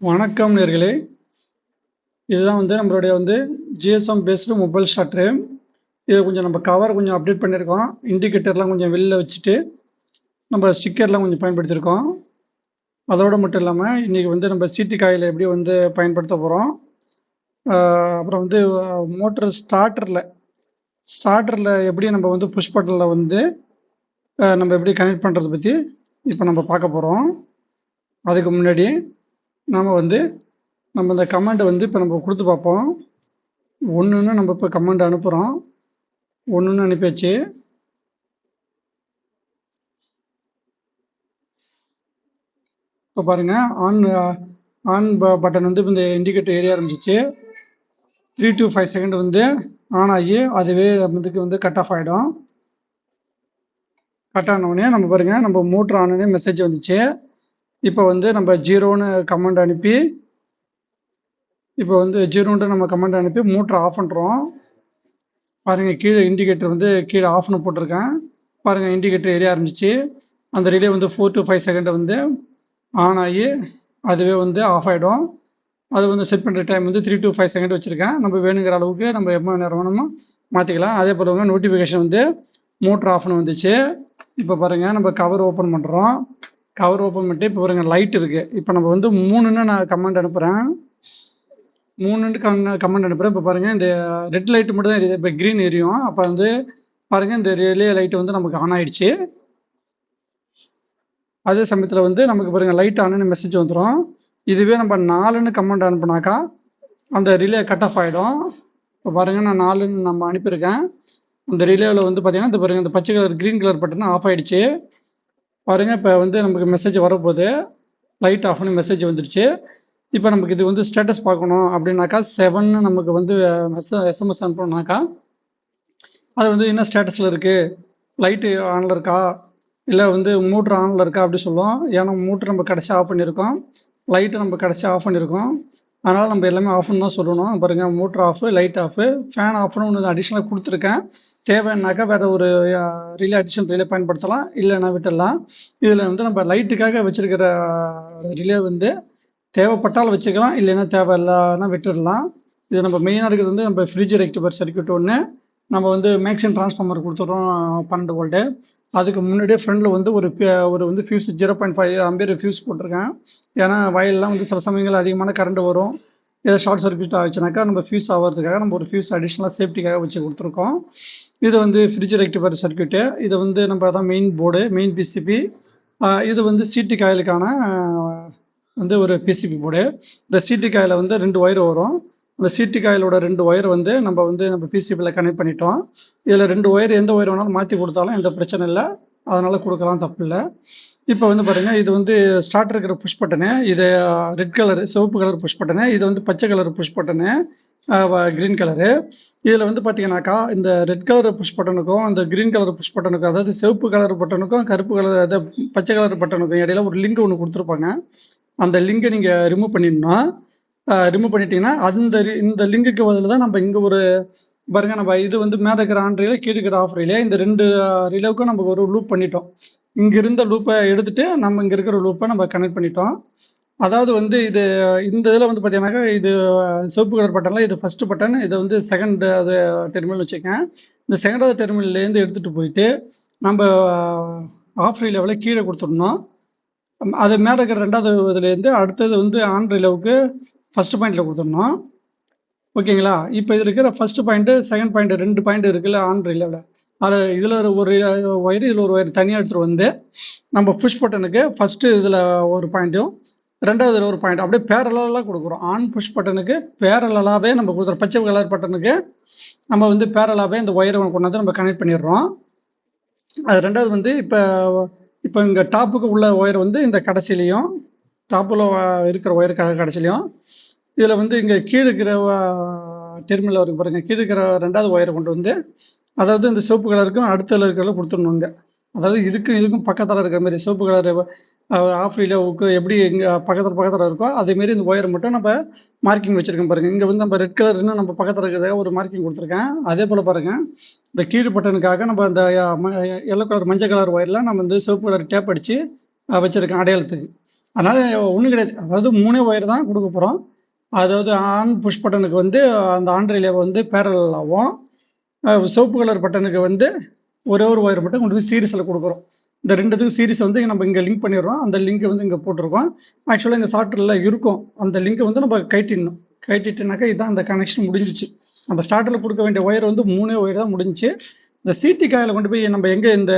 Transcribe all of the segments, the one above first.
வணக்கம் நேர்களே. இதுதான் வந்து நம்மளுடைய வந்து ஜிஎஸ்எம் பேஸ்டு மொபைல் ஷாட்ரு இதை கொஞ்சம் நம்ம கவர் கொஞ்சம் அப்டேட் பண்ணியிருக்கோம். இண்டிகேட்டர்லாம் கொஞ்சம் வெளில வச்சுட்டு நம்ம ஸ்டிக்கர்லாம் கொஞ்சம் பயன்படுத்தியிருக்கோம். அதோடு மட்டும் இல்லாமல் இன்றைக்கி வந்து நம்ம சீட்டு காயில் எப்படி வந்து பயன்படுத்த போகிறோம் அப்புறம் வந்து மோட்டர் ஸ்டார்டரில் ஸ்டார்டரில் எப்படி நம்ம வந்து புஷ் பட்டனில் வந்து நம்ம எப்படி கனெக்ட் பண்ணுறதை பற்றி இப்போ நம்ம பார்க்க போகிறோம் அதுக்கு முன்னாடி நாம் வந்து நம்ம இந்த கமெண்ட் வந்து இப்போ நம்ம கொடுத்து பார்ப்போம். ஒன்றுன்னு நம்ம இப்போ கமெண்ட் அனுப்புகிறோம் ஒன்றுன்னு அனுப்பியாச்சு. இப்போ பாருங்கள் ஆன் ஆன் பட்டன் வந்து இப்போ இந்த இண்டிகேட்டர் ஏரிய ஆரம்பிச்சிச்சு த்ரீ டு ஃபைவ் செகண்ட் வந்து ஆன் ஆகி அதுவே இதுக்கு வந்து கட் ஆஃப் ஆகிடும் கட் ஆனவுடனே நம்ம பாருங்கள் நம்ம மோட்ரு ஆனோடனே மெசேஜ் வந்துச்சு. இப்போ வந்து நம்ம ஜீரோன்னு கமெண்ட் அனுப்பி இப்போ வந்து ஜீரோன்ட்டு நம்ம கமெண்ட் அனுப்பி மோட்ரு ஆஃப் பண்ணுறோம் பாருங்கள் கீழே இண்டிகேட்டர் வந்து கீழே ஆஃப்னு போட்டிருக்கேன். பாருங்கள் இண்டிகேட்டர் எரிய ஆரம்பிச்சு. அந்த ரிலே வந்து ஃபோர் டு ஃபைவ் செகண்ட் வந்து ஆன் ஆகி அதுவே வந்து ஆஃப் ஆகிடும் அது வந்து செட் பண்ணுற டைம் வந்து த்ரீ டு ஃபைவ் செகண்ட் வச்சுருக்கேன். நம்ம வேணுங்கிற அளவுக்கு நம்ம எப்போ நேரம் வேணுமோ மாற்றிக்கலாம் அதே போல் வந்து நோட்டிஃபிகேஷன் வந்து மோட்ரு ஆஃப்னு வந்துச்சு. இப்போ பாருங்கள் நம்ம கவர் ஓப்பன் பண்ணுறோம் கவர் ஓப்பன் பண்ணிட்டு இப்போ பாருங்கள் லைட் இருக்குது இப்போ நம்ம வந்து மூணுன்னு நான் கமெண்ட் அனுப்புகிறேன் மூணுன்னு கமெண்ட் அனுப்புகிறேன் இப்போ பாருங்கள் இந்த ரெட் லைட் மட்டும் தான் எரியுது. இப்போ க்ரீன் எரியும். அப்போ வந்து பாருங்கள் இந்த ரிலே லைட்டு வந்து நமக்கு ஆன் ஆயிடுச்சு. அதே சமயத்தில் வந்து நமக்கு பாருங்கள் லைட் ஆனுன்னு மெசேஜ் வந்துடும் இதுவே நம்ம நாலுன்னு கமெண்ட் அனுப்புனாக்கா அந்த ரிலே கட் ஆஃப் ஆகிடும் இப்போ பாருங்கள் நான் நாலுன்னு நம்ம அனுப்பியிருக்கேன். அந்த ரிலேவில் வந்து பார்த்தீங்கன்னா இந்த பாருங்கள் இந்த பச்சை colour green colour button off ஆகிடுச்சு பாருங்கள் இப்போ வந்து நமக்கு மெசேஜ் வரப்போது லைட் ஆஃப்னு மெசேஜ் வந்துடுச்சு இப்போ நமக்கு இது வந்து ஸ்டேட்டஸ் பார்க்கணும் அப்படின்னாக்கா செவன்னு நமக்கு வந்து மெச எஸ்எம்எஸ் அனுப்பணும்னாக்கா அது வந்து என்ன ஸ்டேட்டஸில் இருக்குது லைட்டு ஆனில் இருக்கா? இல்லை வந்து மூட்ரு ஆனில் இருக்கா அப்படி சொல்லுவோம். ஏன்னா மூட்ரு நம்ம கடைசியாக ஆஃப் பண்ணியிருக்கோம். லைட்டு நம்ம கடைசியாக ஆஃப் பண்ணியிருக்கோம். அதனால் நம்ம எல்லாமே ஆஃப்னு தான் சொல்லணும். பாருங்கள் motor off light off fan ஆஃப்னு ஒன்று அடிஷ்னலாக கொடுத்துருக்கேன். தேவைன்னாக்கா வேறு ஒரு ரிலே அடிஷனல் ரிலே பயன்படுத்தலாம் இல்லைன்னா விட்டுடலாம். இதில் வந்து நம்ம லைட்டுக்காக வச்சுருக்கிற ரிலே வந்து தேவைப்பட்டால் வச்சுக்கலாம் இல்லைன்னா தேவையில்லைன்னா விட்டுடலாம். இது நம்ம மெயினாக இருக்கிறது வந்து நம்ம ஃப்ரிட்ஜ் ரெக்டிஃபர் சர்க்யூட் ஒன்று நம்ம வந்து மேக்ஸிமம் டிரான்ஸ்ஃபார்மர் கொடுத்துட்றோம் பன்னெண்டு வோல்ட்டு அதுக்கு முன்னாடியே ஃப்ரண்டில் வந்து ஒரு ஒரு வந்து fuse zero point five ampere fuse போட்டிருக்கேன். ஏன்னா வயல்லாம் வந்து சில சமயங்கள் அதிகமான கரண்ட் வரும். ஏதோ ஷார்ட் சர்க்யூட் ஆச்சுனாக்கா நம்ம ஃபியூஸ் ஆகிறதுக்காக நம்ம ஒரு ஃபியூஸ் அடிஷ்னலாக சேஃப்டிக்காக வச்சு கொடுத்துருக்கோம். இது வந்து ஃப்ரிட்ஜ் ரெக்டிஃபர் சர்க்யூட்டு இது வந்து நம்ம அதான் மெயின் போர்டு மெயின் பிசிபி இது வந்து சீட்டு காயிலுக்கான வந்து ஒரு பிசிபி போர்டு இந்த சீட்டு காயில் வந்து ரெண்டு ஒயர் வரும். அந்த சீட்டு காயிலோட ரெண்டு ஒயர் வந்து நம்ம வந்து நம்ம பிசிபியில் கனெக்ட் பண்ணிட்டோம். இதில் ரெண்டு ஒயர் எந்த ஒயர் வேணாலும் மாற்றி கொடுத்தாலும் எந்த பிரச்சனை இல்லை. அதனால் கொடுக்கலாம் தப்பு இல்லை. இப்போ வந்து பாருங்கள் இது வந்து ஸ்டார்ட் இருக்கிற புஷ் பட்டனு இது ரெட் கலரு சிவப்பு கலர் புஷ் பட்டனு இது வந்து பச்சை colour push button green colour இதில் வந்து பார்த்தீங்கன்னாக்கா இந்த ரெட் கலர் புஷ் பட்டனுக்கும் அந்த க்ரீன் கலர் புஷ் பட்டனுக்கும் அதாவது சிவப்பு கலர் பட்டனுக்கும் கருப்பு கலர் அதாவது பச்சை கலர் பட்டனுக்கும் இடையில ஒரு லிங்க் ஒன்று கொடுத்துருப்பாங்க. அந்த லிங்கை நீங்கள் ரிமூவ் பண்ணிடணும் ரிமூவ் பண்ணிட்டீங்கன்னா அந்த ரி- இந்த லிங்குக்கு பதில் தான் நம்ம இங்கே ஒரு பாருங்க நம்ம இது வந்து மேலே இருக்கிற ஆன் ரீலே கீழே இருக்கிற ஆஃப் இந்த ரெண்டு ரிலேவுக்கும் நம்ம ஒரு லூப் பண்ணிட்டோம். இங்கே இருந்த லூப்பை எடுத்துட்டு நம்ம இங்கே இருக்கிற லூப்பை நம்ம கனெக்ட் பண்ணிட்டோம். அதாவது வந்து இது இந்த இதில் வந்து பார்த்தீங்கன்னாக்கா இது சிவப்பு கலர் பட்டனில் இது ஃபர்ஸ்ட் பட்டன் இது வந்து செகண்ட் அது டெர்மினல் வச்சுக்கேன் இந்த செகண்டாவது டெர்மினல்லேருந்து எடுத்துகிட்டு போயிட்டு நம்ம ஆஃப் லெவலில் கீழே கொடுத்துடணும். அது மேலே இருக்கிற ரெண்டாவது இதுலேருந்து அடுத்தது வந்து ஆன் ரிலவுக்கு ஃபர்ஸ்ட் பாயிண்டில் கொடுத்துடணும். ஓகேங்களா? இப்போ இது இருக்கிற ஃபஸ்ட்டு பாயிண்ட்டு செகண்ட் பாயிண்ட் ரெண்டு பாயிண்ட் இருக்குல்ல ஆன் ரிலேவில் அதில் இதில் ஒரு ஒயர் இதில் ஒரு ஒயர் தனியாக எடுத்துகிட்டு வந்து நம்ம புஷ் பட்டனுக்கு ஃபஸ்ட்டு இதில் ஒரு பாயிண்ட்டும் ரெண்டாவது இதில் ஒரு பாயிண்ட் அப்படியே பேரலாக கொடுக்குறோம். ஆன் புஷ் பட்டனுக்கு பேரலாகவே நம்ம கொடுக்குற பச்சை கலர் பட்டனுக்கு நம்ம வந்து பேரலாகவே இந்த ஒயரை கொண்டாந்து நம்ம கனெக்ட் பண்ணிடுறோம். அது ரெண்டாவது வந்து இப்போ இப்போ இங்கே டாப்புக்கு உள்ள ஒயர் வந்து இந்த கடைசிலையும் டாப்பில் இருக்கிற ஒயருக்காக கடைசிலையும் இதில் வந்து இங்கே கீழே டெர்மினல் வரைக்கும் பாருங்கள் கீழே ரெண்டாவது ஒயரை கொண்டு வந்து அதாவது இந்த சிவப்பு கலருக்கும் அடுத்த இருக்கிறத கொடுத்துடணுங்க அதாவது இதுக்கும் இதுக்கும் பக்கத்தில் இருக்கிற மாதிரி சிவப்பு கலர் ஆஃப் ரீலோவுக்கு எப்படி இங்கே பக்கத்தில் பக்கத்தில் இருக்கோ அதேமாரி இந்த ஒயரை மட்டும் நம்ம மார்க்கிங் வச்சுருக்கோம் பாருங்கள் இங்கே வந்து நம்ம ரெட் கலர் இன்னும் நம்ம பக்கத்தில் இருக்கிறதாக ஒரு மார்க்கிங் கொடுத்துருக்கேன். அதே போல் பாருங்கள் இந்த கீழ் பட்டனுக்காக நம்ம அந்த எல்லோ கலர் மஞ்சள் கலர் ஒயரில் நம்ம வந்து சிவப்பு கலர் டேப் அடித்து வச்சுருக்கேன் அடையாளத்துக்கு. அதனால் ஒன்றும் கிடையாது. அதாவது மூணே ஒயர் தான் கொடுக்க போகிறோம் அதாவது ஆன் புஷ் பட்டனுக்கு வந்து அந்த ஆன் ரிலே வந்து பேரல் ஆகும். சிவப்பு கலர் பட்டனுக்கு வந்து ஒரே ஒரு ஒயர் மட்டும் கொண்டு போய் சீரிஸில் கொடுக்குறோம். இந்த ரெண்டுத்துக்கும் சீரிஸ் வந்து நம்ம இங்கே லிங்க் பண்ணிடுறோம். அந்த லிங்க் வந்து இங்கே போட்டிருக்கோம். ஆக்சுவலாக இங்கே சாஃப்ட்வேரில் இருக்கும். அந்த லிங்க்கை வந்து நம்ம கைட்டிடணும். கைட்டிட்டுனாக்கா இதுதான் அந்த கனெக்ஷன் முடிஞ்சிச்சு. நம்ம ஸ்டார்டரில் கொடுக்க வேண்டிய ஒயர் வந்து மூணே ஒயர் தான் முடிஞ்சிச்சு. இந்த சிடி காயில் கொண்டு போய் நம்ம எங்கே இந்த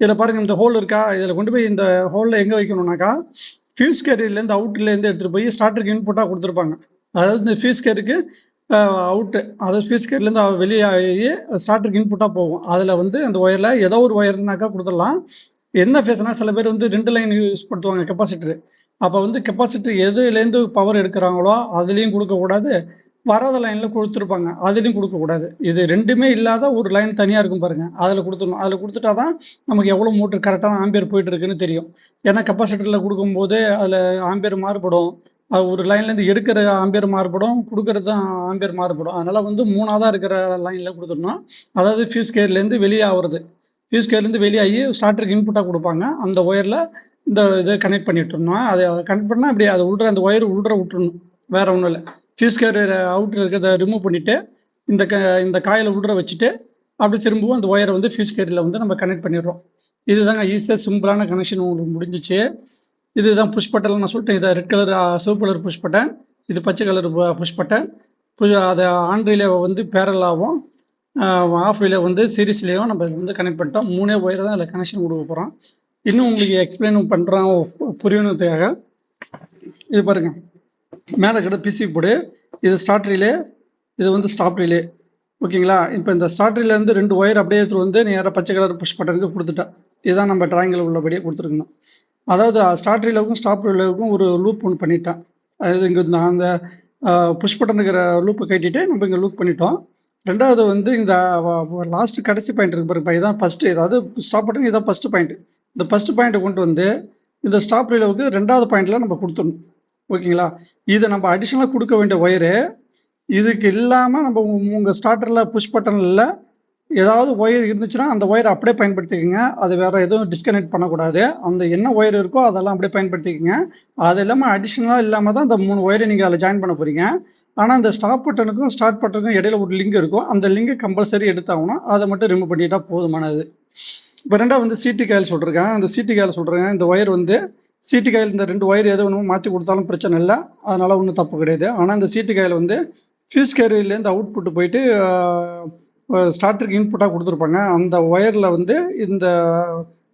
இதில் பாருங்கள் இந்த ஹோல் இருக்கா? இதில் கொண்டு போய் இந்த ஹோலில் எங்கே வைக்கணும்னாக்கா ஃபியூஸ் கேரியர்லேருந்து அவுட்லேருந்து எடுத்துகிட்டு போய் ஸ்டார்டருக்கு இன்புட்டாக கொடுத்துருப்பாங்க. அதாவது இந்த ஃபியூஸ் கேருக்கு அவுட்டு அதாவது ஃபியூஸ் கேர்லேருந்து வெளியே ஆகி ஸ்டார்டருக்கு இன்புட்டாக போகும். அதில் வந்து அந்த ஒயரில் ஏதோ ஒரு ஒயர்னாக்கா கொடுத்துடலாம். என்ன ஃபேஸ்னா சில பேர் வந்து ரெண்டு லைன் யூஸ் படுத்துவாங்க கெப்பாசிட்டர் அப்போ வந்து கெப்பாசிட்டர் எதுலேருந்து பவர் எடுக்கிறாங்களோ அதுலேயும் கொடுக்கக்கூடாது. வராத லைனில் கொடுத்துருப்பாங்க. அதுலேயும் கொடுக்கக்கூடாது இது ரெண்டுமே இல்லாத ஒரு லைன் தனியாக இருக்கும் பாருங்கள் அதில் கொடுத்துடணும். அதில் கொடுத்துட்டா தான் நமக்கு எவ்வளோ மோட்டர் கரெக்டான ஆம்பியர் போயிட்டு இருக்குன்னு தெரியும். ஏன்னா கெப்பாசிட்டரில் கொடுக்கும்போது அதில் ஆம்பியர் மாறுபடும். அது ஒரு லைன்லேருந்து எடுக்கிற ஆம்பியர் மாறுபடும். கொடுக்கறது தான் ஆம்பியர் மாறுபடும். அதனால் வந்து மூணாவதாக இருக்கிற லைனில் கொடுத்துடணும். அதாவது ஃபியூஸ் கேர்லேருந்து வெளியே ஆகுறது ஃபியூஸ் கேர்லேருந்து வெளியாகி ஸ்டார்டருக்கு இன்புட்டாக கொடுப்பாங்க. அந்த ஒயரில் இந்த இதை கனெக்ட் பண்ணி அதை கனெக்ட் பண்ணால் அப்படி அதை உள்ற அந்த ஒயர் உள்ற விட்டுருணும் வேறு ஒன்றும் இல்லை. ஃபியூஸ் கேரியர் அவுட்டில் இருக்கிறத ரிமூவ் பண்ணிவிட்டு இந்த க இந்த காயில் உள்ற வச்சுட்டு அப்படி திரும்பவும் அந்த ஒயரை வந்து ஃபியூஸ் கேரியரில் வந்து நம்ம கனெக்ட் பண்ணிடுறோம். இதுதாங்க ஈஸியாக சிம்பிளான கனெக்ஷன் உங்களுக்கு முடிஞ்சிச்சு. இதுதான் புஷ் பட்டன் நான் சொல்லிட்டேன். இதை ரெட் கலர் சிவப்பு கலர் புஷ் பட்டன் இது பச்சை கலர் புஷ் பட்டன் அதை ஆன் ரிலே வந்து பேரலாகவும் ஆஃப் ரிலே வந்து சீரிஸ்லேயும் நம்ம வந்து கனெக்ட் பண்ணிட்டோம். மூணே ஒயர் தான் அதில் கனெக்ஷன் கொடுக்க போகிறோம் இன்னும் உங்களுக்கு எக்ஸ்பிளைன் பண்ணுறோம் புரியணுன்றதுக்காக இது பாருங்கள் மேலே கிட்ட பிசி போர்டு இது ஸ்டார்ட் ரிலே இது வந்து ஸ்டாப் ரிலே ஓகேங்களா? இப்போ இந்த ஸ்டார்ட் ரெண்டு ஒயர் அப்படியே எடுத்துகிட்டு வந்து நேராக பச்சை கலர் புஷ் பட்டனுக்கு கொடுத்துட்டேன் இதுதான் நம்ம டிராயிங்கில் உள்ளபடியே கொடுத்துருக்கணும். அதாவது ஸ்டார்ட் ரிலேவுக்கும் ஸ்டாப் ரிலேவுக்கும் ஒரு லூப் ஒன்று பண்ணிட்டேன் அதாவது இங்கே நான் அந்த புஷ் பட்டனுங்கிற லூப்பை கட்டிட்டு நம்ம இங்கே லூப் பண்ணிட்டோம். ரெண்டாவது வந்து இந்த லாஸ்ட் கடைசி பாயிண்ட் இருக்கு பாருங்க. இதான் ஃபஸ்ட்டு அதாவது ஸ்டாப் பட்டன் இதான் ஃபஸ்ட்டு பாயிண்ட் இந்த ஃபஸ்ட்டு பாயிண்ட்டை கொண்டு வந்து இந்த ஸ்டாப் ரிலேவுக்கு ரெண்டாவது பாயிண்டில் நம்ம கொடுத்துடணும். ஓகேங்களா? இதை நம்ம அடிஷ்னலாக கொடுக்க வேண்டிய ஒயரு இதுக்கு இல்லாமல் நம்ம உங்கள் ஸ்டார்டரில் புஷ் பட்டனில் ஏதாவது ஒயர் இருந்துச்சுன்னா அந்த ஒயரை அப்படியே பயன்படுத்திக்கோங்க. அது வேறு எதுவும் டிஸ்கனெக்ட் பண்ணக்கூடாது. அந்த என்ன ஒயர் இருக்கோ அதெல்லாம் அப்படியே பயன்படுத்திக்கோங்க. அது இல்லாமல் அடிஷ்னலாக இல்லாமல் தான் அந்த மூணு ஒயரை நீங்கள் அதில் ஜாயின் பண்ண போகிறீங்க ஆனால் அந்த ஸ்டாப் பட்டனுக்கும் ஸ்டார்ட் பட்டனுக்கும் இடையில ஒரு லிங்க் இருக்கும். அந்த லிங்கை கம்பல்சரி எடுத்தாகணும். அதை மட்டும் ரிமூவ் பண்ணிட்டா போதுமானது. இப்போ ரெண்டாவது வந்து சீட்டு காயில் சொல்கிறேன் அந்த சீட்டு காயில் சொல்கிறேன் இந்த ஒயர் வந்து சீட்டு காயில் இந்த ரெண்டு ஒயர் எது வேணுமோ மாற்றி கொடுத்தாலும் பிரச்சனை இல்லை. அதனால் ஒன்றும் தப்பு கிடையாது. ஆனால் இந்த சீட்டு காயில் வந்து ஃபியூஸ் கேரியர்லேருந்து அவுட்புட் போயிட்டு ஸ்டார்டருக்கு இன்புட்டாக கொடுத்துருப்பாங்க. அந்த ஒயரில் வந்து இந்த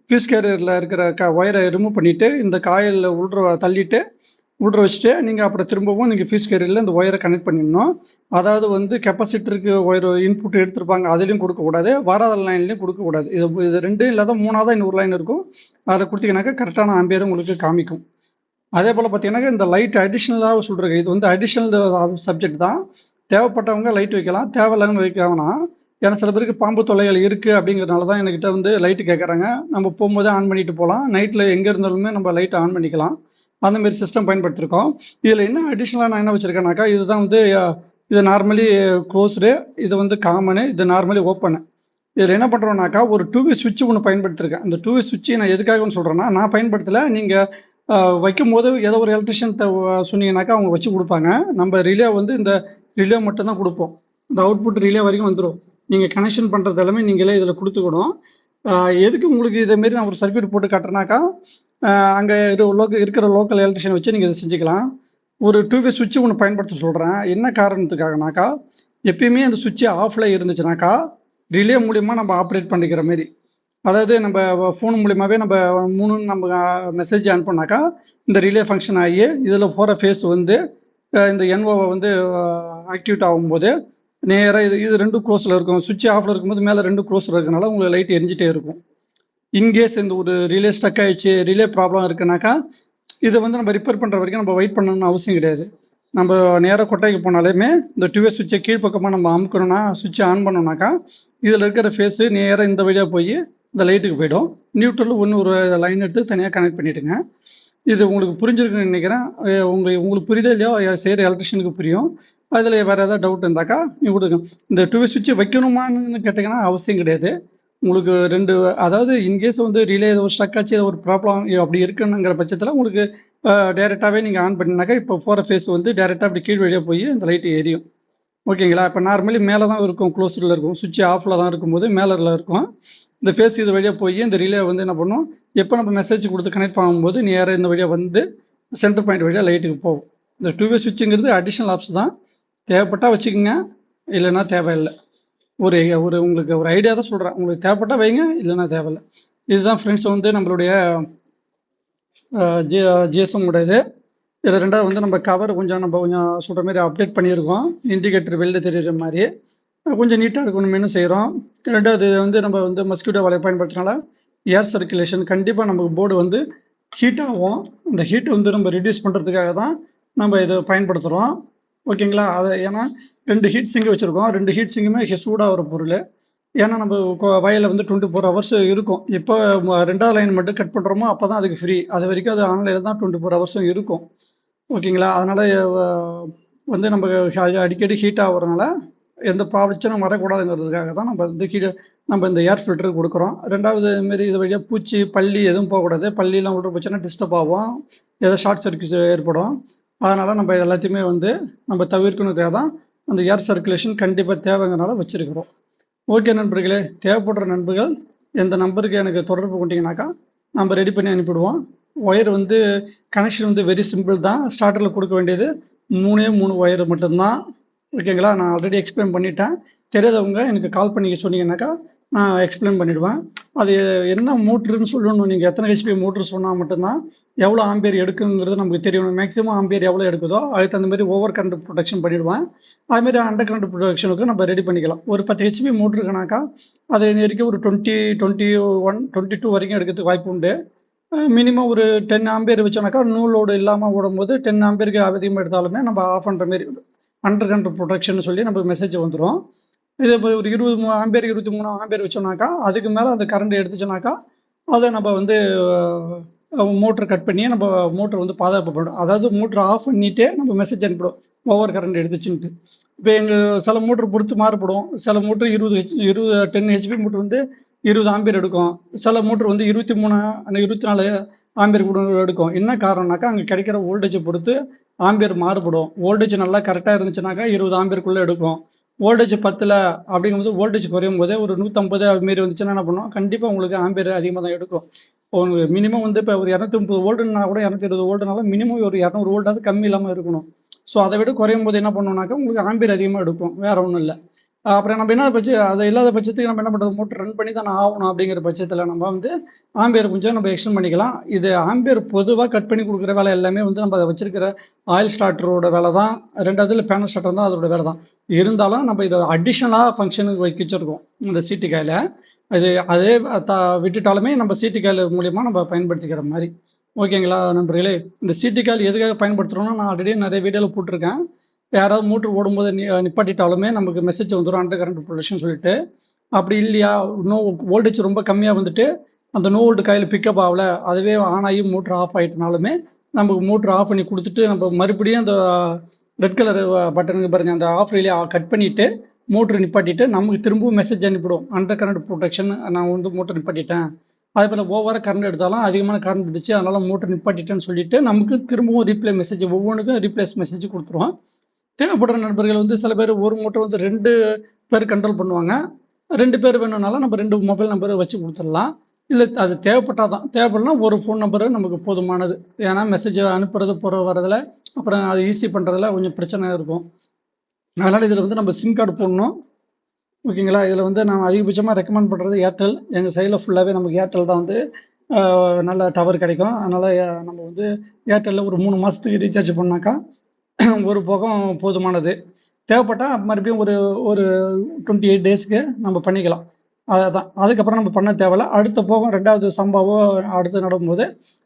ஃபியூஸ் கேரியரில் இருக்கிற க ஒயரை ரிமூவ் பண்ணிவிட்டு இந்த காயில் உள்ற தள்ளிட்டு விட்ற வச்சுட்டு நீங்கள் அப்புறம் திரும்பவும் நீங்கள் ஃபியூஸ் கேரியரில் இந்த ஒயரை கனெக்ட் பண்ணிடணும். அதாவது வந்து கெப்பாசிட்டருக்கு ஒயர் இன்புட் எடுத்திருப்பாங்க அதுலேயும் கொடுக்கக்கூடாது வராத லைன்லையும் கொடுக்கக்கூடாது இது இது ரெண்டும் இல்லாத மூணாவது இன்னொரு லைன் இருக்கும். அதை கொடுத்தீங்கன்னாக்கா கரெக்டான ஆம்பியர் உங்களுக்கு காமிக்கும். அதே போல் பார்த்தீங்கன்னா இந்த லைட் அடிஷ்னலாக சொல்கிறேன் இது வந்து அடிஷ்னல் சப்ஜெக்ட் தான். தேவைப்பட்டவங்க லைட் வைக்கலாம் தேவையில்லாமல் வைக்க வேணாம். ஏன்னா சில பேருக்கு பாம்பு தொல்லைகள் இருக்குது அப்படிங்கிறதுனால தான் என்கிட்ட வந்து லைட்டு கேட்குறாங்க நம்ம போகும்போதே ஆன் பண்ணிட்டு போகலாம். நைட்டில் எங்கே இருந்தாலுமே நம்ம லைட்டை ஆன் பண்ணிக்கலாம். அந்த மாதிரி சிஸ்டம் பயன்படுத்திருக்கோம். இதில் என்ன அடிஷ்னலாக நான் என்ன வச்சுருக்கேனாக்கா இதுதான் வந்து இது நார்மலி க்ளோஸ்டு இது வந்து காமனு இது நார்மலி ஓப்பனு இதில் என்ன பண்ணுறோம்னாக்கா ஒரு டூவி வே சுவிட்ச் ஒன்று பயன்படுத்திருக்கேன். அந்த டூ சுவிட்சை நான் எதுக்காகன்னு சொல்கிறேன்னா நான் பயன்படுத்தலை நீங்கள் வைக்கும் போது ஏதோ ஒரு எலக்ட்ரிஷியன்ட்ட சொன்னீங்கன்னாக்கா அவங்க வச்சு கொடுப்பாங்க. நம்ம ரிலே வந்து இந்த ரிலே மட்டும் தான் கொடுப்போம். இந்த அவுட்புட் ரிலே வரைக்கும் வந்துடும் நீங்கள் கனெக்ஷன் பண்ணுறது எல்லாமே நீங்களே இதில் கொடுத்துக்கணும். எதுக்கு உங்களுக்கு இதே மாரி நான் ஒரு சர்க்யூட் போட்டு காட்டுறேனாக்கா அங்கே லோக்கல் இருக்கிற லோக்கல் எலக்ட்ரிஷியன் வச்சு நீங்கள் இதை செஞ்சுக்கலாம். ஒரு டூ வே சுவிட்சு ஒன்று பயன்படுத்த சொல்கிறேன் என்ன காரணத்துக்காகனாக்கா எப்பயுமே அந்த சுவிட்சு ஆஃபில் இருந்துச்சுனாக்கா ரிலே மூலிமா நம்ம ஆப்ரேட் பண்ணிக்கிற மாரி. அதாவது நம்ம ஃபோன் மூலியமாகவே நம்ம மூணு நம்ம மெசேஜ் அனுப்புனாக்கா இந்த ரிலே ஃபங்க்ஷன் ஆகி இதில் போகிற ஃபேஸ் வந்து இந்த என்ஓவை வந்து ஆக்டிவேட் ஆகும்போது நேராக இது இது ரெண்டும் க்ளோஸில் இருக்கும். சுவிட்ச் ஆஃபில் இருக்கும்போது மேலே ரெண்டு க்ளோஸில் இருக்கனால உங்களுக்கு லைட் எரிஞ்சிட்டே இருக்கும். இன்கேஸ் இந்த ஒரு ரிலே ஸ்டக் ஆயிடுச்சு ரிலே ப்ராப்ளம் இருக்குனாக்கா இதை வந்து நம்ம ரிப்பேர் பண்ணுற வரைக்கும் நம்ம வெயிட் பண்ணணும்னு அவசியம் கிடையாது. நம்ம நேராக கொட்டைக்கு போனாலுமே இந்த டியூஎஸ் சுவிட்சை கீழ்ப்பக்கமாக நம்ம அமுக்கணும்னா சுவிட்சை ஆன் பண்ணோம்னாக்கா இதில் இருக்கிற ஃபேஸு நேராக இந்த வழியாக போய் இந்த லைட்டுக்கு போயிடும். நியூட்ரல் ஒன்று ஒரு லைன் எடுத்து தனியாக கனெக்ட் பண்ணிவிடுங்க இது உங்களுக்கு புரிஞ்சிருக்குன்னு நினைக்கிறேன். உங்களுக்கு உங்களுக்கு புரியுதோ இல்லையோ? செய்கிற எலக்ட்ரிஷியனுக்கு புரியும். அதில் வேறு ஏதாவது டவுட் இருந்தாக்கா நீங்கள் கொடுங்க. இந்த டியூஎஸ் சுவிட்சை வைக்கணுமான்னு கேட்டிங்கன்னா அவசியம் கிடையாது. உங்களுக்கு ரெண்டு அதாவது இன்கேஸ் வந்து ரிலே ஏதோ ஸ்ட்ரக் ஆச்சு ஏதோ ஒரு ப்ராப்ளம் அப்படி இருக்குன்னுங்கிற பட்சத்தில் உங்களுக்கு டேரெக்டாகவே நீங்கள் ஆன் பண்ணினாக்கா இப்போ போகிற ஃபேஸ் வந்து டேரெக்டாக அப்படி கீழ் வழியாக போய் அந்த லைட்டு எரியும். ஓகேங்களா இப்போ நார்மலி மேலே தான் இருக்கும் க்ளோஸ்டில் இருக்கும் சுவிட்ச் ஆஃபில் தான் இருக்கும்போது மேலரில் இருக்கும். இந்த ஃபேஸ் இது வழியாக போய் இந்த ரிலே வந்து என்ன பண்ணும்? எப்போ நம்ம மெசேஜ் கொடுத்து கனெக்ட் பண்ணும்போது நேராக இந்த வழியாக வந்து சென்டர் பாயிண்ட் வழியாக லைட்டுக்கு போகும். இந்த டூ வே சுவிட்சுங்கிறது அடிஷ்னல் ஆப்ஸ் தான். தேவைப்பட்டால் வச்சுக்கோங்க. இல்லைன்னா தேவையில்லை. ஒரு ஒரு உங்களுக்கு ஒரு ஐடியா தான் சொல்கிறேன் உங்களுக்கு தேவைப்பட்டால் வைங்க இல்லைன்னா தேவையில்லை. இதுதான் ஃப்ரெண்ட்ஸ் வந்து நம்மளுடைய ஜி ஜிஎஸ்எம் உடையது. இதில் ரெண்டாவது வந்து நம்ம கவர் கொஞ்சம் நம்ம கொஞ்சம் சொல்கிற மாதிரி அப்டேட் பண்ணியிருக்கோம். இண்டிகேட்டர் வெளில தெரியுற மாதிரி. கொஞ்சம் நீட்டாக இருக்கணும்னு செய்கிறோம் ரெண்டாவது வந்து நம்ம வந்து மஸ்கிட்டோ வலை பயன்படுத்தினால ஏர் சர்க்குலேஷன் கண்டிப்பாக நமக்கு போர்டு வந்து ஹீட் ஆகும். அந்த ஹீட்டை வந்து நம்ம ரிடியூஸ் பண்ணுறதுக்காக தான் நம்ம இதை பயன்படுத்துகிறோம் ஓகேங்களா? அது ஏன்னா ரெண்டு ஹீட் சிங்கு வச்சுருக்கோம். ரெண்டு ஹீட் சிங்குமே சூடாக ஒரு பொருள். ஏன்னா நம்ம வயலில் வந்து டுவெண்ட்டி ஃபோர் ஹவர்ஸ் இருக்கும். இப்போ ரெண்டாவது லைன் மட்டும் கட் பண்ணுறோமோ அப்போ தான் அதுக்கு ஃப்ரீ அது வரைக்கும் அது ஆன்லைனில் தான் டுவெண்ட்டி ஃபோர் ஹவர்ஸும் இருக்கும். ஓகேங்களா? அதனால் வந்து நம்ம அடிக்கடி ஹீட் ஆகுறதுனால எந்த பிரச்சனையும் வரக்கூடாதுங்கிறதுக்காக தான் நம்ம வந்து கீழே நம்ம இந்த ஏர் ஃபில்டர் கொடுக்குறோம். ரெண்டாவது இதுமாரி இது வழியாக பூச்சி பள்ளி எதுவும் போகக்கூடாது. பள்ளியெலாம் விட்டு போச்சுன்னா டிஸ்டர்ப் ஆகும். ஏதோ ஷார்ட் சர்க்கியூஸ் ஏற்படும். அதனால் நம்ம இது எல்லாத்தையுமே வந்து நம்ம தவிர்க்கணுக்காக தான் அந்த ஏர் சர்க்குலேஷன் கண்டிப்பாக தேவைங்கிறனால வச்சுருக்கிறோம். ஓகே நண்பர்களே தேவைப்படுற நண்பர்கள் எந்த நம்பருக்கு எனக்கு தொடர்பு கொண்டீங்கன்னாக்கா நம்ம ரெடி பண்ணி அனுப்பிடுவோம் ஒயர் வந்து கனெக்ஷன் வந்து வெரி சிம்பிள் தான். ஸ்டார்டரில் கொடுக்க வேண்டியது மூணே மூணு ஒயர் மட்டும்தான். ஓகேங்களா நான் ஆல்ரெடி எக்ஸ்பிளைன் பண்ணிட்டேன். தெரியாதவங்க எனக்கு கால் பண்ணி சொன்னீங்கன்னாக்கா நான் எக்ஸ்பிளைன் பண்ணிடுவேன். அது என்ன மோட்ருன்னு சொல்லணும். நீங்கள் எத்தனை ஹெச்பி மோட்ரு சொன்னால் மட்டும்தான் எவ்வளோ ஆம்பியர் எடுக்குங்கிறது நமக்கு தெரியணும். மேக்ஸிமம் ஆம்பியர் எவ்வளோ எடுக்குதோ அதுக்கு தகுந்த மாதிரி ஓவர் கரண்ட் ப்ரொடெக்ஷன் பண்ணிடுவேன். அதுமாரி அண்டர் கரண்ட் ப்ரொடக்ஷனுக்கு நம்ம ரெடி பண்ணிக்கலாம். ஒரு பத்து ஹெச்பி மோட்ரு இருக்குனாக்கா அது வரைக்கும் ஒரு twenty twenty one twenty two வரைக்கும் எடுக்கிறதுக்கு வாய்ப்பு உண்டு. மினிமம் ஒரு டென் ஆம்பியர் வச்சோம்னாக்கா நூலோடு இல்லாமல் ஓடும்போது டென் ஆம்பியருக்கு அதிகமாக எடுத்தாலுமே நம்ம ஆஃப் பண்ணுற மாரி அண்டர் கரண்ட் ப்ரொடக்ஷன் சொல்லி நம்ம மெசேஜ் வந்துடும் இதே இப்போ ஒரு இருபது மூணு ஆம்பேர் இருபத்தி மூணு ஆம்பேர் வச்சோம்னாக்கா அதுக்கு மேலே அந்த கரண்ட் எடுத்துச்சோனாக்கா அதை நம்ம வந்து மோட்ரு கட் பண்ணி நம்ம மோட்ரு வந்து பாதுகாப்பு பண்ணும் அதாவது மோட்ரு ஆஃப் பண்ணிட்டே நம்ம மெசேஜ் அனுப்பிடும். ஓவர் கரண்ட் எடுத்துச்சுன்ட்டு. இப்போ எங்கள் சில மோட்ரு பொறுத்து மாறுபடும். சில மோட்ரு இருபது ஹெச் இருபது டென் ஹெச்பி மோட்ரு வந்து இருபது ஆம்பியர் எடுக்கும். சில மோட்ரு வந்து இருபத்தி மூணு அந்த இருபத்தி நாலு ஆம்பியர் கூட எடுக்கும். என்ன காரணம்னாக்கா அங்கே கிடைக்கிற வோல்டேஜை பொறுத்து ஆம்பியர் மாறுபடும். வோல்டேஜ் நல்லா கரெக்டாக இருந்துச்சுனாக்கா இருபது ஆம்பியருக்குள்ளே எடுக்கும். வோல்டேஜ் பத்தில் அப்படிங்கும்போது வோல்டேஜ் குறையும் போதே ஒரு நூற்றம்பது அதுமாரி வந்துச்சுன்னா என்ன பண்ணுவோம்? கண்டிப்பாக உங்களுக்கு ஆம்பியர் அதிகமாக தான் எடுக்கும். இப்போ உங்களுக்கு மினிமம் வந்து இப்போ ஒரு இரநூத்தி முப்பது வோல்டுனா கூட இரநூத்தி இருபது வோல்டுனால மினிமம் ஒரு இரநூறு வோல்டாவது கம்மி இல்லாமல் இருக்கணும். ஸோ அதை விட குறையும் போது என்ன பண்ணுவோம்னாக்கா உங்களுக்கு ஆம்பியர் அதிகமாக எடுக்கும். வேற ஒன்றும் இல்லை. அப்புறம் நம்ம என்ன பட்ச அது இல்லாத பட்சத்துக்கு நம்ம என்ன பண்ணுறது மோட்டர் ரன் பண்ணி தான் ஆகணும் அப்படிங்கிற பட்சத்தில் நம்ம வந்து ஆம்பியர் கொஞ்சம் நம்ம எக்ஸ்டெண்ட் பண்ணிக்கலாம். இது ஆம்பியர் பொதுவாக கட் பண்ணி கொடுக்குற வேலை எல்லாமே வந்து நம்ம அதை வச்சிருக்கிற ஆயில் ஸ்டார்டரோட வேலை தான். ரெண்டாவதுல பேனல் ஸ்டார்டர் தான் அதோட வேலை தான். இருந்தாலும் நம்ம இதை அடிஷ்னலாக ஃபங்க்ஷனுக்கு வச்சிருக்கோம். இந்த சீட்டு காயில் அது அதே த விட்டுட்டாலுமே நம்ம சீட்டு காயில் மூலியமாக நம்ம பயன்படுத்திக்கிற மாதிரி. ஓகேங்களா நண்பர்களே? இந்த சீட்டு கால் எதுக்காக பயன்படுத்துகிறோம்னா நான் ஆல்ரெடி நிறைய வீடியோவில் போட்டிருக்கேன். யாராவது மோட்ரு ஓடும்போது நிப்பாட்டிட்டாலுமே நமக்கு மெசேஜ் வந்துடும் அண்டர் கரண்ட் ப்ரொடக்ஷன் சொல்லிட்டு. அப்படி இல்லையா? நோ வோல்டேஜ் ரொம்ப கம்மியாக வந்துட்டு அந்த நோ வோல்ட் காயில் பிக்கப் ஆகல. அதுவே ஆன் ஆகி மோட்ரு ஆஃப் ஆகிட்டனாலுமே நமக்கு மோட்ரு ஆஃப் பண்ணி கொடுத்துட்டு நம்ம மறுபடியும் அந்த ரெட் கலர் பட்டனுக்கு பாருங்க அந்த ஆஃப் ரிலே கட் பண்ணிவிட்டு மோட்ரு நிப்பாட்டிட்டு நமக்கு திரும்பவும் மெசேஜ் அனுப்பிவிடும். அண்டர் கரண்ட் ப்ரொடெக்ஷன் நான் வந்து மோட்டர் நிப்பாட்டிட்டேன். அதே போல் ஓவராக கரண்ட் எடுத்தாலும் அதிகமான கரண்ட் இருந்துச்சு அதனால் மோட்டர் நிப்பாட்டிட்டேன்னு சொல்லிட்டு நமக்கு திரும்பவும் ரீப்ளே மெசேஜ் ஒவ்வொன்றுக்கும் ரீப்ளேஸ் மெசேஜ் கொடுத்துருவோம். தேவைப்படுற நண்பர்கள் வந்து சில பேர் ஒரு மோட்டர் வந்து ரெண்டு பேர் கண்ட்ரோல் பண்ணுவாங்க. ரெண்டு பேர் வேணும்னாலும் நம்ம ரெண்டு மொபைல் நம்பர் வச்சு கொடுத்துடலாம். இல்லை அது தேவைப்பட்டால் தான் தேவைப்படலாம் ஒரு ஃபோன் நம்பரு நமக்கு போதுமானது. ஏன்னா மெசேஜ் அனுப்புறது போகிற வரதில் அப்புறம் அது ஈஸி பண்ணுறதுல கொஞ்சம் பிரச்சனை இருக்கும். அதனால் இதில் வந்து நம்ம சிம் கார்டு போடணும். ஓகேங்களா? இதில் வந்து நான் அதிகபட்சமாக ரெக்கமெண்ட் பண்ணுறது ஏர்டெல் எங்கள் சைடில் ஃபுல்லாகவே நமக்கு ஏர்டெல் தான் வந்து நல்ல டவர் கிடைக்கும். அதனால் நம்ம வந்து ஏர்டெல்லில் ஒரு மூணு மாதத்துக்கு ரீசார்ஜ் பண்ணாக்கா ஒரு போகம் போதுமானது. தேவைப்பட்டால் மறுபடியும் ஒரு ஒரு டுவெண்ட்டி எயிட் டேஸ்க்கு நம்ம பண்ணிக்கலாம். அதுதான் அதுக்கப்புறம் நம்ம பண்ண தேவையில்ல. அடுத்த போகம் ரெண்டாவது சம்பாவோ அடுத்து நடும்போது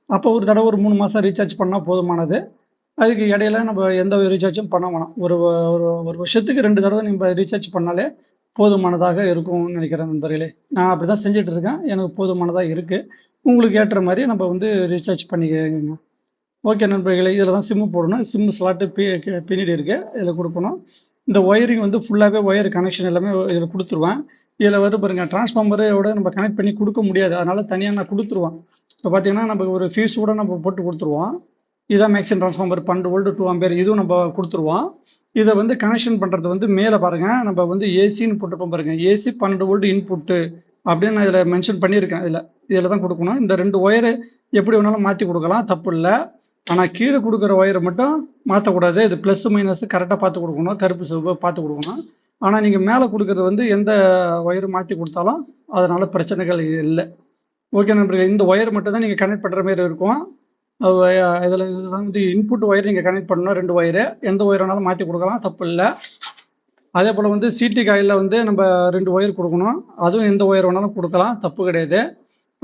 அப்போ ஒரு தடவை ஒரு மூணு மாதம் ரீசார்ஜ் பண்ணால் போதுமானது. அதுக்கு இடையில நம்ம எந்த ஒரு ரீசார்ஜும் பண்ண வேணாம். ஒரு ஒரு ஒரு வருஷத்துக்கு ரெண்டு தடவை நம்ம ரீசார்ஜ் பண்ணாலே போதுமானதாக இருக்கும்னு நினைக்கிறேன் நண்பர்களே. நான் அப்படி தான் செஞ்சுட்டு இருக்கேன். எனக்கு போதுமானதாக இருக்குது உங்களுக்கு ஏற்ற மாதிரி நம்ம வந்து ரீசார்ஜ் பண்ணிக்கங்க. ஓகே நண்பர்களே இதில் தான் சிம்மு போடணும். சிம்மு ஸ்லாட்டு பி பின்னாடி இருக்குது இதில் கொடுக்கணும். இந்த ஒயரிங் வந்து ஃபுல்லாகவே ஒயர் கனெக்ஷன் எல்லாமே இதில் கொடுத்துருவேன். இதில் வந்து பாருங்கள் டிரான்ஸ்ஃபார்மரோட நம்ம கனெக்ட் பண்ணி கொடுக்க முடியாது. அதனால் தனியாக நான் கொடுத்துருவேன். இப்போ பார்த்தீங்கன்னா நம்ம ஒரு ஃபீஸ் கூட நம்ம போட்டு கொடுத்துருவோம். இதான் மேக்ஸிமம் ட்ரான்ஸ்ஃபார்மர் பன்னெண்டு வோல்டு டூ ஆம்பேர் இதுவும் நம்ம கொடுத்துருவோம். இதை வந்து கனெக்ஷன் பண்ணுறது வந்து மேலே பாருங்கள் நம்ம வந்து ஏசின்னு போட்டுப்போம் பாருங்கள் ஏசி பன்னெண்டு வோல்டு இன்புட்டு அப்படின்னு நான் இதில் மென்ஷன் பண்ணியிருக்கேன். இதில் இதில் தான் கொடுக்கணும். இந்த ரெண்டு ஒயரு எப்படி வேணாலும் மாற்றி கொடுக்கலாம். தப்பு இல்லை. ஆனால் கீழே கொடுக்குற ஒயரை மட்டும் மாற்றக்கூடாது இது ப்ளஸ் மைனஸ் கரெக்டாக பார்த்து கொடுக்கணும். கருப்பு சிவப்பு பார்த்து கொடுக்கணும். ஆனால் நீங்கள் மேலே கொடுக்குறது வந்து எந்த ஒயரு மாற்றி கொடுத்தாலும் அதனால் பிரச்சனைகள் இல்லை. ஓகே நண்பர்கள் இந்த ஒயர் மட்டும் தான் நீங்கள் கனெக்ட் பண்ணுற மாதிரி இருக்கும். இதில் இதெல்லாம் வந்து இன்புட் ஒயர் நீங்கள் கனெக்ட் பண்ணணும். ரெண்டு ஒயரு எந்த ஒயர் வேணாலும் மாற்றி கொடுக்கலாம். தப்பு இல்லை. அதே போல் வந்து சிடி காயில் வந்து நம்ம ரெண்டு ஒயர் கொடுக்கணும். அதுவும் எந்த ஒயர் வேணாலும் கொடுக்கலாம். தப்பு கிடையாது.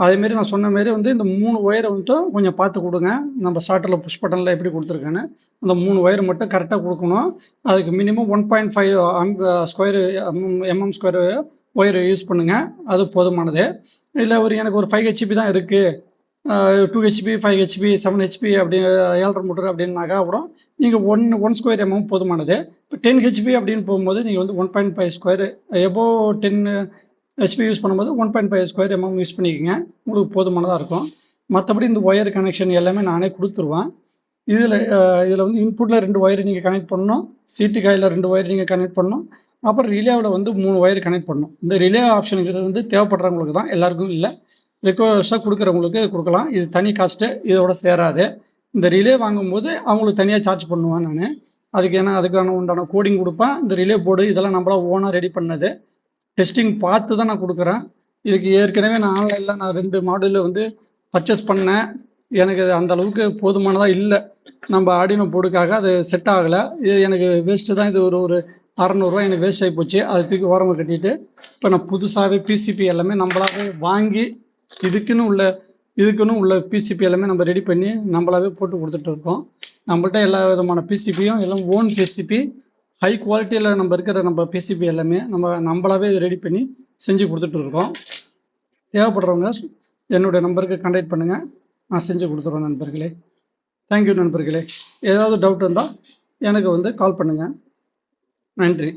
அதேமாரி நான் சொன்ன மாரி வந்து இந்த மூணு ஒயரை வந்துட்டு கொஞ்சம் பார்த்து கொடுங்க. நம்ம ஷார்ட்டில் புஷ் பட்டனில் எப்படி கொடுத்துருக்கேன்னு. அந்த மூணு ஒயர் மட்டும் கரெக்டாக கொடுக்கணும். அதுக்கு minimum one point five square mm square wire use பண்ணுங்கள் அது போதுமானது. இல்லை ஒரு எனக்கு ஒரு ஃபைவ் ஹெச்பி தான் இருக்குது two HP five HP seven HP அப்படி ஏழரை மீட்டர் அப்படின்னாக்கா கூட நீங்கள் ஒன் ஒன் ஸ்கொயர் எம்எம் போதுமானது. இப்போ டென் ஹெச்பி அப்படின்னு போகும்போது நீங்கள் வந்து one point five square above டென்னு ஹெச்பி யூஸ் பண்ணும்போது one point five square mm use பண்ணிக்கோங்க. உங்களுக்கு போதுமானதாக இருக்கும். மற்றபடி இந்த ஒயர் கனெக்ஷன் எல்லாமே நானே கொடுத்துருவேன். இதில் இதில் வந்து இன்புட்டில் ரெண்டு ஒயர் நீங்கள் கனெக்ட் பண்ணணும். சீட்டு காயில் ரெண்டு ஒயர் நீங்கள் கனெக்ட் பண்ணணும். அப்புறம் ரிலேவில் வந்து மூணு ஒயர் கனெக்ட் பண்ணணும். இந்த ரிலே ஆப்ஷனுங்கிறது வந்து தேவைப்படுறவங்களுக்கு தான் எல்லாருக்கும் இல்லை. ரிக்வஸ்ட்டாக கொடுக்குறவங்களுக்கு கொடுக்கலாம். இது தனி காஸ்ட்டு இதோட சேராது. இந்த ரிலே வாங்கும்போது அவங்களுக்கு தனியாக சார்ஜ் பண்ணுவேன் நான். அதுக்கு ஏன்னா அதுக்கான உண்டான கோடிங் கொடுப்பேன். இந்த ரிலே போர்டு இதெல்லாம் நம்மளா ஓனாக ரெடி பண்ணது. டெஸ்டிங் பார்த்து தான் நான் கொடுக்குறேன். இதுக்கு ஏற்கனவே நான் ஆன்லைனில் நான் ரெண்டு மாடலில் வந்து பர்ச்சேஸ் பண்ணேன். எனக்கு அந்த அளவுக்கு போதுமானதாக இல்லை. நம்ம ஆடினோ போர்டுக்காக அது செட் ஆகலை. இது எனக்கு வேஸ்ட்டு தான். இது ஒரு ஒரு அறநூறுவா எனக்கு வேஸ்ட் ஆகி போச்சு அதை தூக்கி ஓரமாக கட்டிட்டு இப்போ நான் புதுசாகவே பிசிபி எல்லாமே நம்மளாவே வாங்கி இதுக்குன்னு உள்ள இதுக்குன்னு உள்ள பிசிபி எல்லாமே நம்ம ரெடி பண்ணி நம்மளாவே போட்டு கொடுத்துட்டு இருக்கோம். நம்மள்ட்ட எல்லா விதமான பிசிபியும் எல்லாம் ஓன் பிசிபி ஹை குவாலிட்டியில் நம்ம இருக்கிற நம்ம பிசிபி எல்லாமே நம்ம நம்மளாவே ரெடி பண்ணி செஞ்சு கொடுத்துட்டு இருக்கோம். தேவைப்படுறவங்க என்னுடைய நம்பருக்கு கான்டாக்ட் பண்ணுங்கள் நான் செஞ்சு கொடுத்துருவேன் நண்பர்களே. தேங்க்யூ நண்பர்களே. ஏதாவது டவுட் இருந்தால் எனக்கு வந்து கால் பண்ணுங்கள் நன்றி.